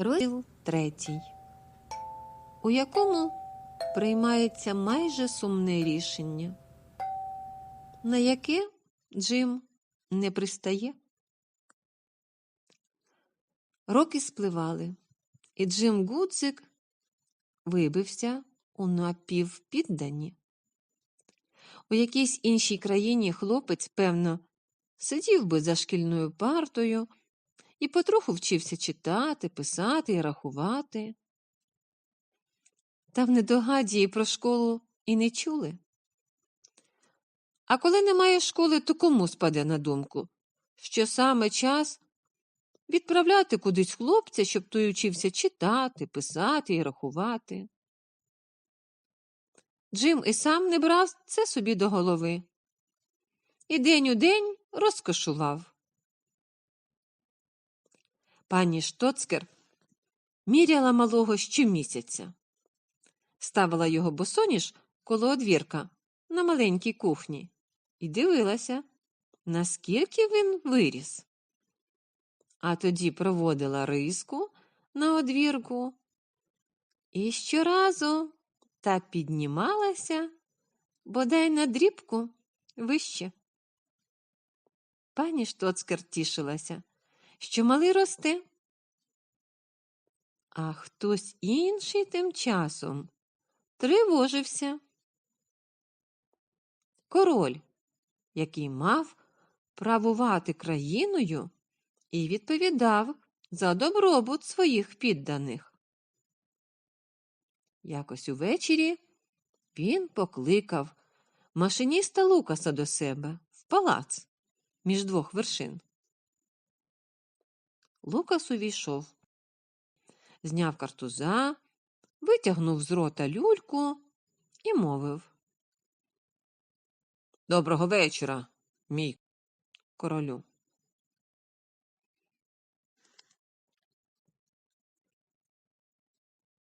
Розділ третій, у якому приймається майже сумне рішення, на яке Джим не пристає. Роки спливали, і Джим Гудзик вибився у напівпіддані. У якійсь іншій країні хлопець, певно, сидів би за шкільною партою і потроху вчився читати, писати і рахувати. Та в недогаді і про школу і не чули. А коли немає школи, то кому спаде на думку, що саме час відправляти кудись хлопця, щоб той учився читати, писати і рахувати. Джим і сам не брав це собі до голови. І день у день розкошував. Пані Штоцкер міряла малого щомісяця, ставила його босоніж коло одвірка на маленькій кухні і дивилася, наскільки він виріс. А тоді проводила риску на одвірку і щоразу та піднімалася бодай на дрібку вище. Пані Штоцкер тішилася, що малий росте. А хтось інший тим часом тривожився. Король, який мав правувати країною і відповідав за добробут своїх підданих. Якось увечері він покликав машиніста Лукаса до себе в палац між двох вершин. Лукас увійшов, зняв картуза, витягнув з рота люльку і мовив. Доброго вечора, мій королю.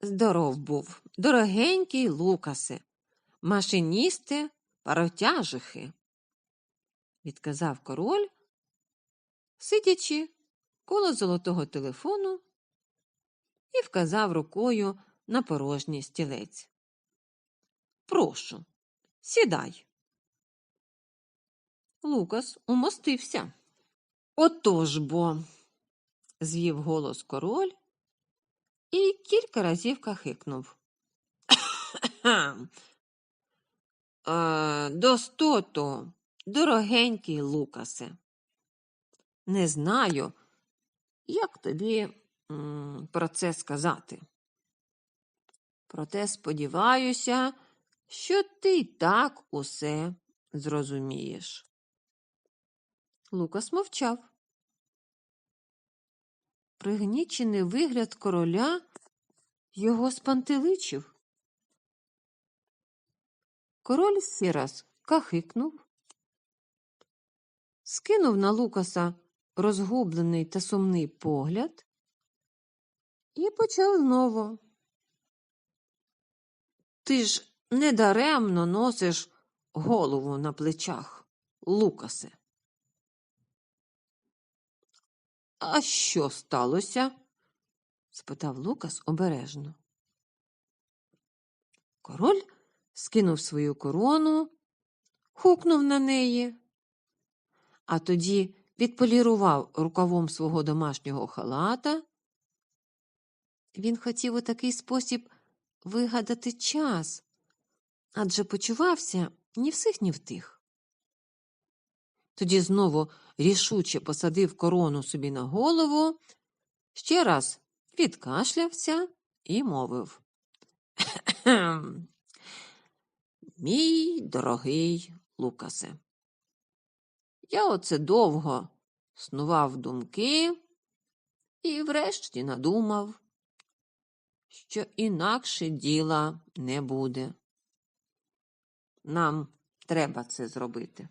Здоров був, дорогенький Лукасе, машиністе, паротяжихи, відказав король, сидячи коло золотого телефону і вказав рукою на порожній стілець. Прошу, сідай. Лукас умостився. Отож бо, звів голос король і кілька разів кахикнув. «Е, Достото, дорогенький Лукасе. Не знаю, як тобі про це сказати. Проте сподіваюся, що ти й так усе зрозумієш. Лукас мовчав. Пригнічений вигляд короля його спантеличив. Король ще кахикнув, скинув на Лукаса розгублений та сумний погляд і почав знову. Ти ж недаремно носиш голову на плечах, Лукасе. А що сталося? спитав Лукас обережно. Король скинув свою корону, хукнув на неї, а тоді відполірував рукавом свого домашнього халата. Він хотів у такий спосіб вигадати час, адже почувався ні в сих, ні в тих. Тоді знову рішуче посадив корону собі на голову, ще раз відкашлявся і мовив. Мій дорогий Лукасе, я оце довго снував думки і врешті надумав, що інакше діла не буде. Нам треба це зробити.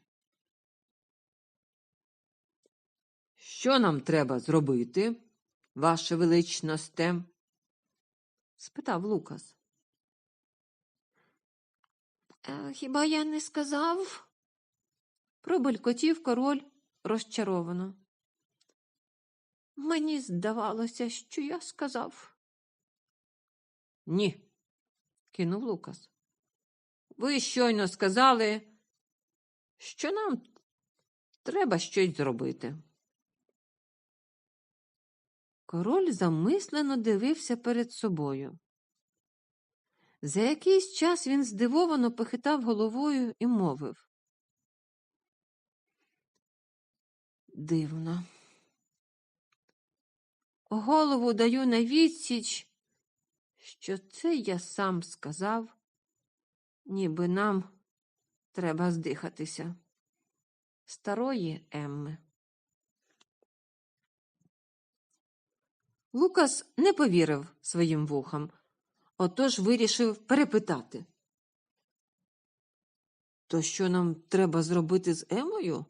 Що нам треба зробити, ваше величносте? спитав Лукас. «Е, Хіба я не сказав? Пробелькотів король розчаровано. Мені здавалося, що я сказав. Ні, кинув Лукас. Ви щойно сказали, що нам треба щось зробити. Король замислено дивився перед собою. За якийсь час він здивовано похитав головою і мовив. Дивно. Голову даю на відсіч, що це я сам сказав, ніби нам треба здихатися. Старої Емми. Лукас не повірив своїм вухам, отож вирішив перепитати. То що нам треба зробити з Емою?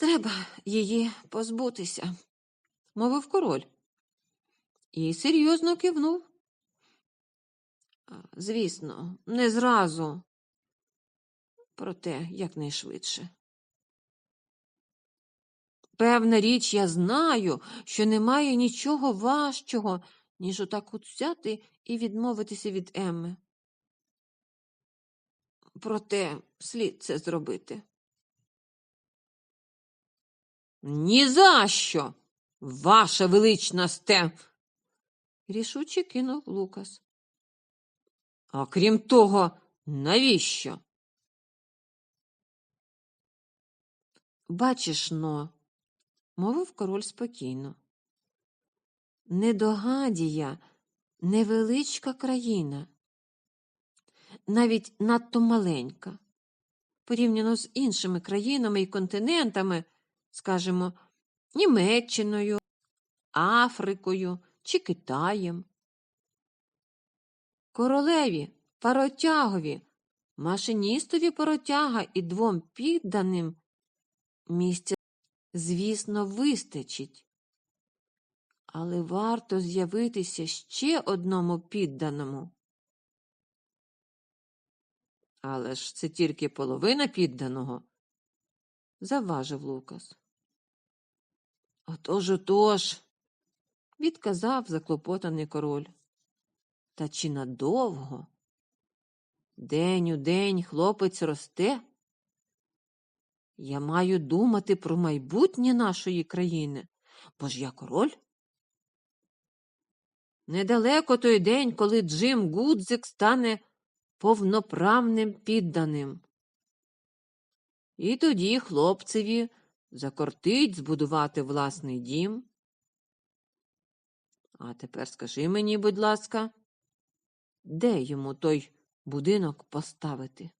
Треба її позбутися, мовив король. І серйозно кивнув. Звісно, не зразу, проте якнайшвидше. Певна річ, я знаю, що немає нічого важчого, ніж отак от взяти і відмовитися від Емми. Проте слід це зробити. Ні за що, ваша величносте, рішуче кинув Лукас. А крім того, навіщо? Бачиш но, мовив король спокійно. Недогадія невеличка країна, навіть надто маленька, порівняно з іншими країнами і континентами, скажімо, Німеччиною, Африкою чи Китаєм. Королеві, паротягові, машиністові паротяга і двом підданим місця, звісно, вистачить. Але варто з'явитися ще одному підданому. Але ж це тільки половина підданого, заважив Лукас. Отож, отож, відказав заклопотаний король. Та чи надовго? День у день хлопець росте. Я маю думати про майбутнє нашої країни, бо ж я король. Недалеко той день, коли Джим Гудзик стане повноправним підданим. І тоді хлопцеві закортить збудувати власний дім. А тепер скажи мені, будь ласка, де йому той будинок поставити?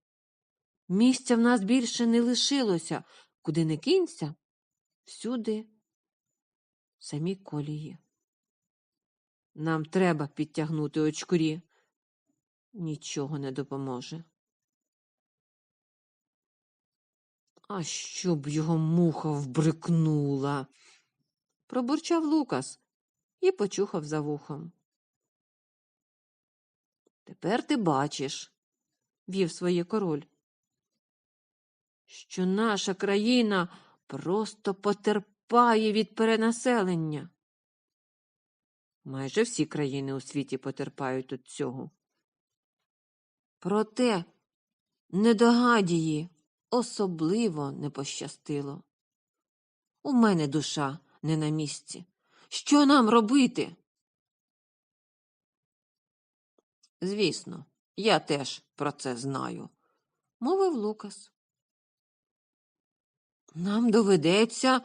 Місця в нас більше не лишилося, куди не кинься, всюди самі колії. Нам треба підтягнути очкурі. Нічого не допоможе. А щоб його муха вбрикнула, пробурчав Лукас і почухав за вухом. Тепер ти бачиш, вів своє король, що наша країна просто потерпає від перенаселення. Майже всі країни у світі потерпають від цього. Проте недогадії особливо не пощастило. У мене душа не на місці. Що нам робити? Звісно, я теж про це знаю, мовив Лукас. Нам доведеться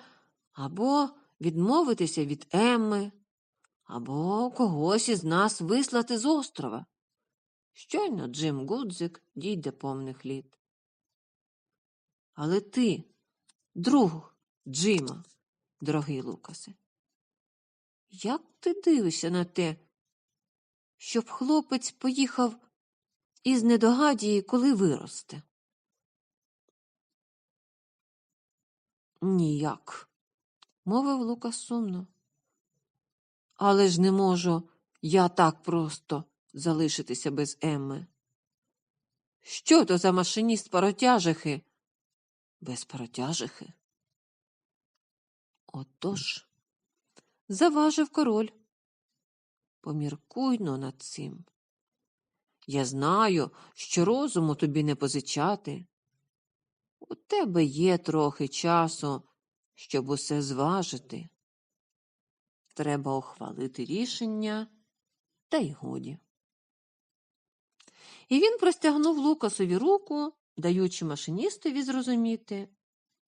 або відмовитися від Емми, або когось із нас вислати з острова. Щойно Джим Гудзик дійде повних літ. Але ти, друг Джима, дорогий Лукасе, як ти дивишся на те, щоб хлопець поїхав із недогадії, коли виросте? Ніяк, мовив Лукас сумно. Але ж не можу я так просто залишитися без Емми. Що то за машиніст паротяжихи? Без паротяжихи? Отож, заважив король. Поміркуйно над цим. Я знаю, що розуму тобі не позичати. У тебе є трохи часу, щоб усе зважити. Треба ухвалити рішення, та й годі. І він простягнув Лукасові руку, даючи машиністові зрозуміти,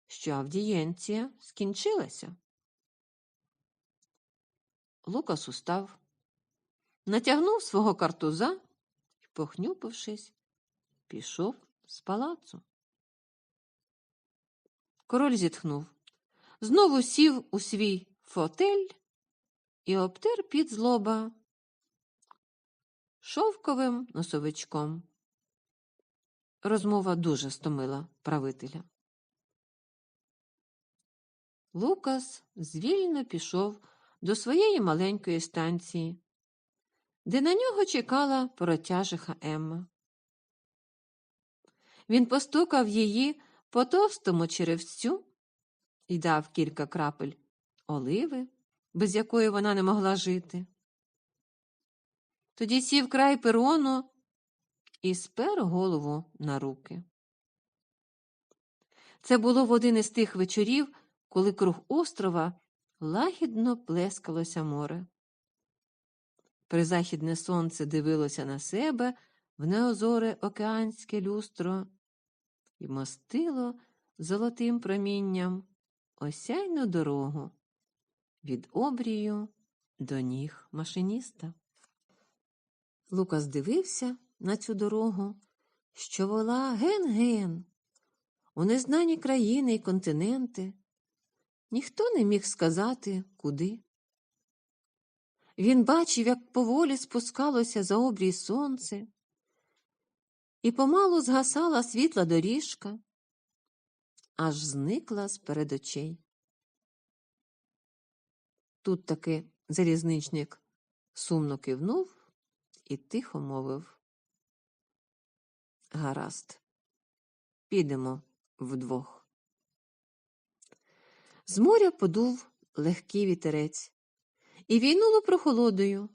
що авдієнція скінчилася. Лукас устав, натягнув свого картуза і, похнюпившись, пішов з палацу. Король зітхнув, знову сів у свій фотель і обтер під злоба шовковим носовичком. Розмова дуже стомила правителя. Лукас звільно пішов до своєї маленької станції, де на нього чекала протяжиха Емма. Він постукав її по товстому черевцю і дав кілька крапель оливи, без якої вона не могла жити. Тоді сів край перону і спер голову на руки. Це було в один із тих вечорів, коли круг острова лагідно плескалося море. Призахідне сонце дивилося на себе в неозоре океанське люстро і мостило золотим промінням осяйну дорогу від обрію до ніг машиніста. Лукас дивився на цю дорогу, що вела ген-ген у незнані країни і континенти. Ніхто не міг сказати, куди. Він бачив, як поволі спускалося за обрій сонце, і помалу згасала світла доріжка, аж зникла з перед очей. Тут таки залізничник сумно кивнув і тихо мовив. Гаразд, підемо вдвох. З моря подув легкий вітерець, і війнуло прохолодою.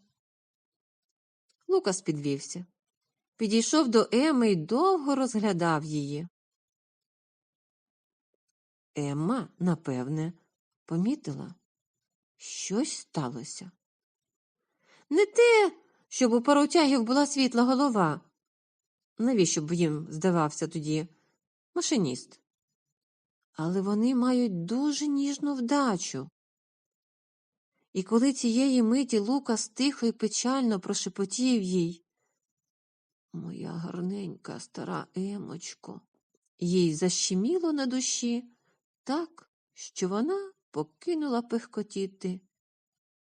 Лукас підвівся, підійшов до Еми і довго розглядав її. Емма, напевне, помітила, щось сталося. Не те, щоб у паротягів була світла голова. Навіщо б їм здавався тоді машиніст? Але вони мають дуже ніжну вдачу. І коли цієї миті Лукас тихо і печально прошепотів їй Моя гарненька стара Емочко, їй защеміло на душі так, що вона покинула пихкотіти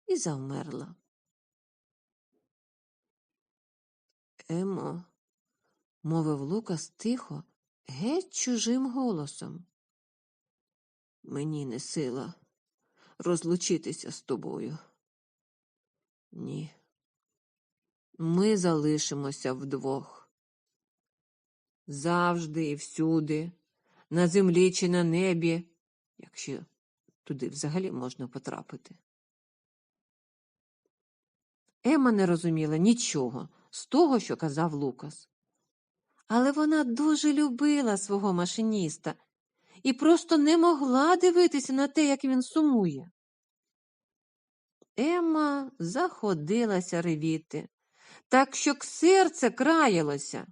і завмерла. Емо, мовив Лукас тихо, геть чужим голосом. Мені не сила розлучитися з тобою. Ні. Ми залишимося вдвох. Завжди і всюди, на землі чи на небі, якщо туди взагалі можна потрапити. Ема не розуміла нічого з того, що казав Лукас. Але вона дуже любила свого машиніста і просто не могла дивитися на те, як він сумує. Емма заходилася ревіти, так що серце краялося.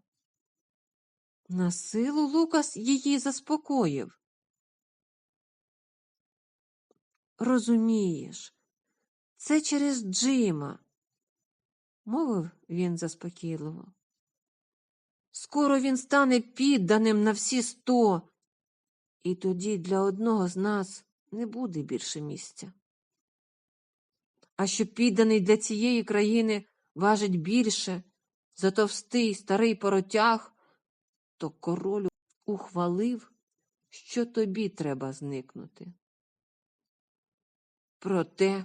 На силу Лукас її заспокоїв. Розумієш, це через Джима, мовив він заспокійливо. Скоро він стане підданим на всі сто, і тоді для одного з нас не буде більше місця. А що підданий для цієї країни важить більше за товстий старий поротяг, то король ухвалив, що тобі треба зникнути. Проте,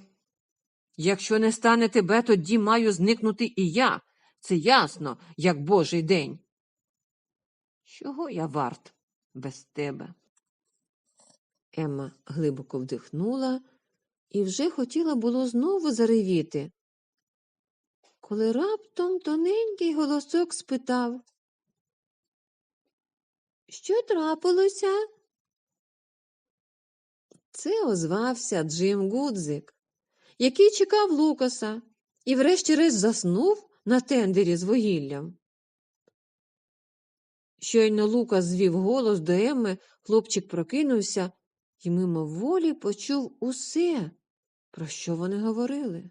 якщо не стане тебе, тоді маю зникнути і я. Це ясно, як божий день. Чого я варт без тебе? Емма глибоко вдихнула і вже хотіла було знову заревіти, коли раптом тоненький голосок спитав Що трапилося? Це озвався Джим Гудзик, який чекав Лукаса і врешті-решт заснув на тендері з вугіллям. Щойно Лукас звів голос до Емми, хлопчик прокинувся і мимоволі почув усе, про що вони говорили.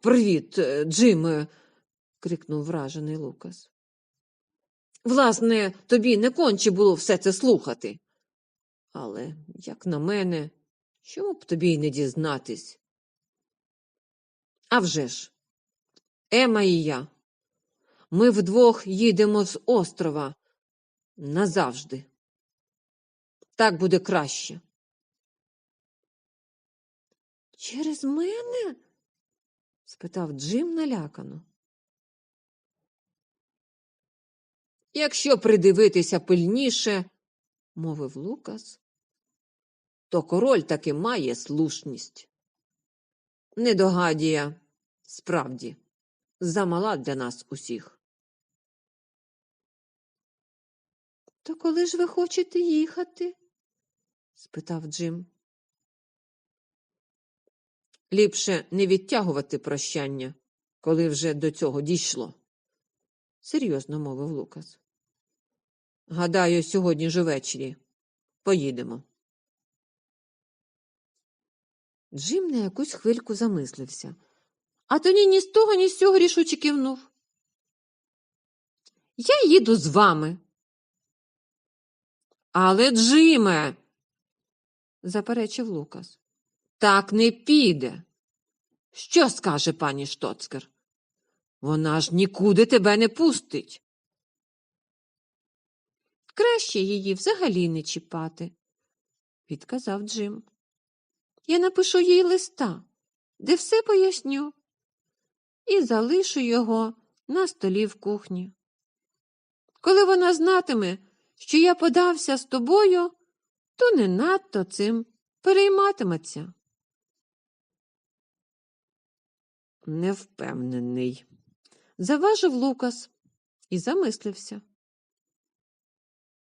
Привіт, е, Джиме. крикнув вражений Лукас. Власне, тобі не конче було все це слухати. Але, як на мене, чому б тобі й не дізнатись? А вже ж, Ема і я. Ми вдвох їдемо з острова назавжди. Так буде краще. Через мене? спитав Джим налякано. Якщо придивитися пильніше, мовив Лукас, то король таки має слушність. Недогадія, справді, замала для нас усіх. То коли ж ви хочете їхати? спитав Джим. Ліпше не відтягувати прощання, коли вже до цього дійшло, серйозно мовив Лукас. Гадаю, сьогодні ж увечері поїдемо. Джим на якусь хвильку замислився, а тоді ні з того, ні з цього рішуче кивнув. Я їду з вами. Але, Джиме, заперечив Лукас, так не піде. Що скаже пані Штоцкер? Вона ж нікуди тебе не пустить. Краще її взагалі не чіпати, відказав Джим. Я напишу їй листа, де все поясню, і залишу його на столі в кухні. Коли вона знатиме, що я подався з тобою, то не надто цим перейматиметься. Невпевнений, заважив Лукас і замислився.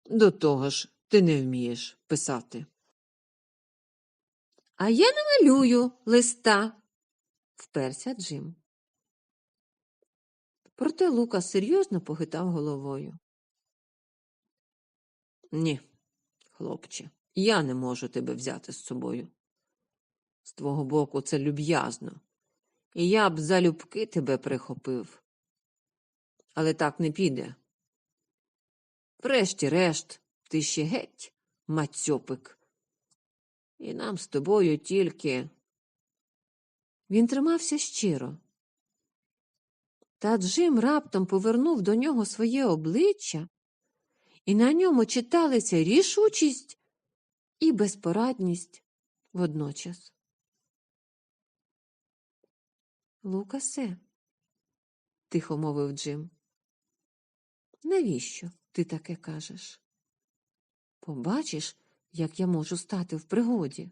До того ж, ти не вмієш писати. А я намалюю листа, вперся Джим. Проте Лукас серйозно похитав головою. Ні, хлопче, я не можу тебе взяти з собою. З твого боку, це люб'язно, і я б залюбки тебе прихопив. Але так не піде. Врешті-решт, ти ще геть, мацьопик. І нам з тобою тільки. Він тримався щиро. Та Джим раптом повернув до нього своє обличчя, і на ньому читалися рішучість і безпорадність водночас. Лукасе, тихо мовив Джим. Навіщо ти таке кажеш? Побачиш, як я можу стати в пригоді.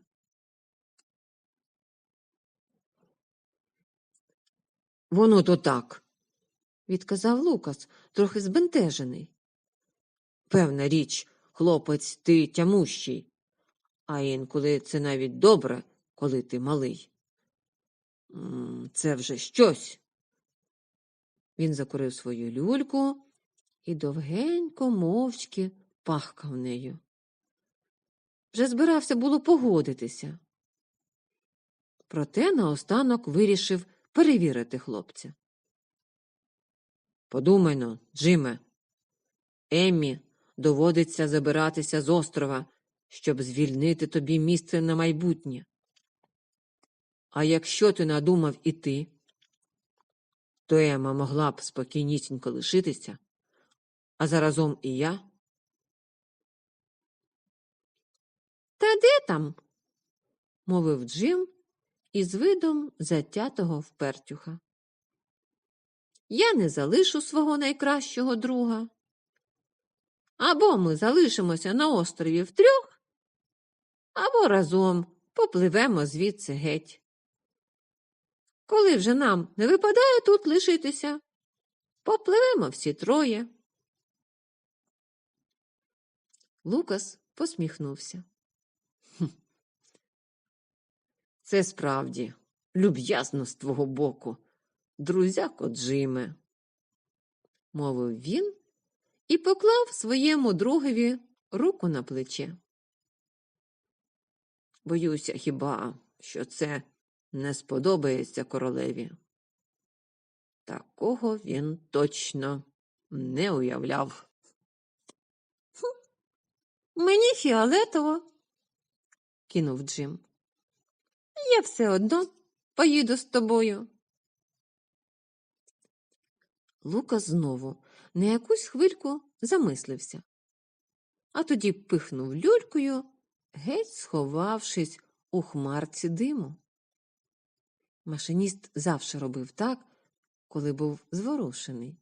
Воно то так, відказав Лукас, трохи збентежений. Певна річ, хлопець, ти тямущий, а інколи це навіть добре, коли ти малий. Це вже щось. Він закурив свою люльку і довгенько мовчки пахкав нею. Вже збирався було погодитися. Проте наостанок вирішив перевірити хлопця. Подумай но, Джиме, Еммі доводиться забиратися з острова, щоб звільнити тобі місце на майбутнє. А якщо ти надумав іти, то Ема могла б спокійнісінько лишитися, а заразом і я. Та де там? мовив Джим із видом затятого впертюха. Я не залишу свого найкращого друга. Або ми залишимося на острові втрьох, або разом попливемо звідси геть. Коли вже нам не випадає тут лишитися, попливемо всі троє. Лукас посміхнувся. «Хм. Це справді люб'язно з твого боку, друзяко Джиме, мовив він і поклав своєму другові руку на плече. Боюся хіба, що це не сподобається королеві. Такого він точно не уявляв. Мені фіолетово, кинув Джим. Я все одно поїду з тобою. Лукас знову на якусь хвильку замислився, а тоді пихнув люлькою, геть сховавшись у хмарці диму. Машиніст завжди робив так, коли був зворушений.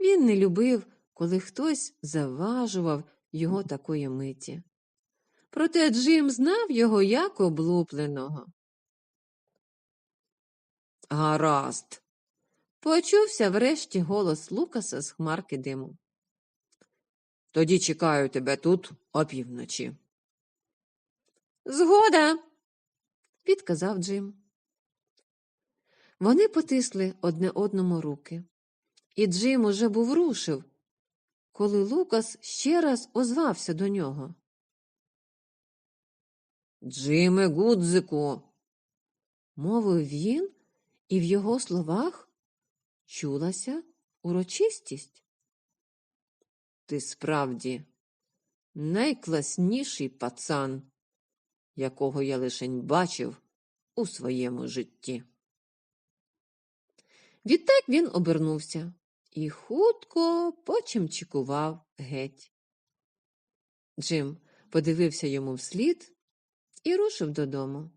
Він не любив, коли хтось заважував його такої миті. Проте Джим знав його як облупленого. Гаразд. Почувся врешті голос Лукаса з хмарки диму. Тоді чекаю тебе тут опівночі. Згода, відказав Джим. Вони потисли одне одному руки, і Джим уже був рушив, коли Лукас ще раз озвався до нього. Джиме Гудзику, мовив він, і в його словах чулася урочистість. Ти справді найкласніший пацан, якого я лишень бачив у своєму житті. Відтак він обернувся і хутко почимчикував геть. Джим подивився йому вслід і рушив додому.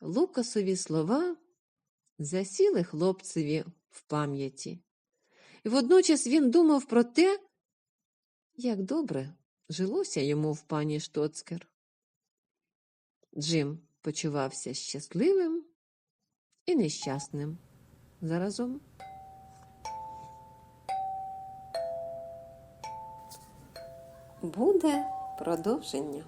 Лукасові слова засіли хлопцеві в пам'яті, і водночас він думав про те, як добре жилося йому в пані Штоцкер. Джим почувався щасливим і нещасним заразом. Буде продовження.